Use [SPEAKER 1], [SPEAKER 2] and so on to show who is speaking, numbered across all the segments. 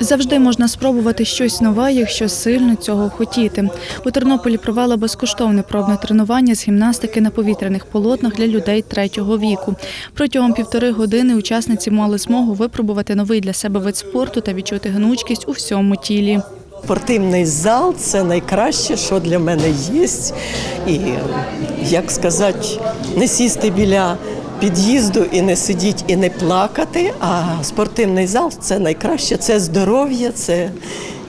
[SPEAKER 1] Завжди можна спробувати щось нове, якщо сильно цього хотіти. У Тернополі провели безкоштовне пробне тренування з гімнастики на повітряних полотнах для людей третього віку. Протягом півтори години учасниці мали змогу випробувати новий для себе вид спорту та відчути гнучкість у всьому тілі.
[SPEAKER 2] Спортивний зал це найкраще, що для мене є. І як сказати, не сісти біля під'їзду і не сидіти і не плакати. А спортивний зал це найкраще, це здоров'я, це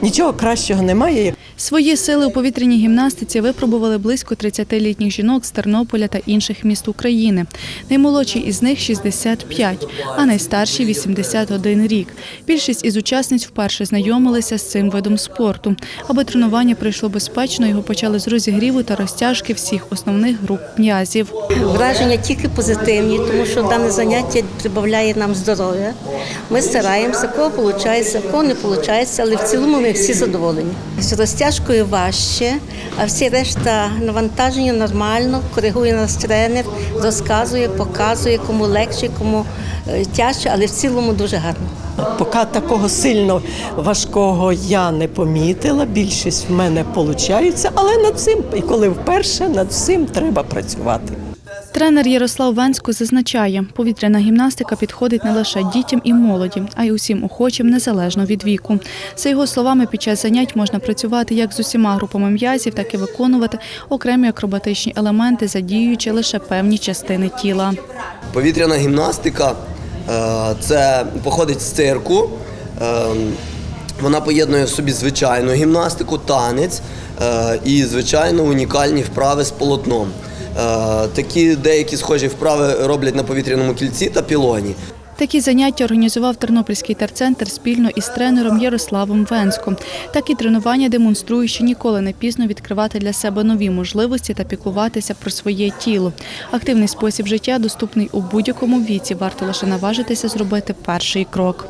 [SPEAKER 2] нічого кращого немає.
[SPEAKER 1] Свої сили у повітряній гімнастиці випробували близько 30-літніх жінок з Тернополя та інших міст України. Наймолодші із них 65, а найстарші 81 рік. Більшість із учасниць вперше знайомилися з цим видом спорту. Аби тренування пройшло безпечно, його почали з розігріву та розтяжки всіх основних груп м'язів.
[SPEAKER 3] Враження тільки позитивні, тому що дане заняття прибавляє нам здоров'я. Ми стараємося, кого виходить, кого не виходить, але в цілому ми всі задоволені. Розтяжкою важче, а всі решта навантаження нормально, коригує нас тренер, розказує, показує, кому легше, кому е, тяжче, але в цілому дуже гарно.
[SPEAKER 2] Поки такого сильно важкого я не помітила, більшість в мене виходить, але над цим, і коли вперше, над всім треба працювати.
[SPEAKER 1] Тренер Ярослав Венсько зазначає, повітряна гімнастика підходить не лише дітям і молоді, а й усім охочим незалежно від віку. За його словами, під час занять можна працювати як з усіма групами м'язів, так і виконувати окремі акробатичні елементи, задіюючи лише певні частини тіла.
[SPEAKER 4] Повітряна гімнастика е, це походить з цирку. Е, Вона поєднує в собі звичайну гімнастику, танець е, і звичайно унікальні вправи з полотном. Е, Такі деякі схожі вправи роблять на повітряному кільці та пілоні.
[SPEAKER 1] Такі заняття організував Тернопільський терцентр спільно із тренером Ярославом Венськом. Такі тренування демонструють, що ніколи не пізно відкривати для себе нові можливості та піклуватися про своє тіло. Активний спосіб життя доступний у будь-якому віці. Варто лише наважитися зробити перший крок.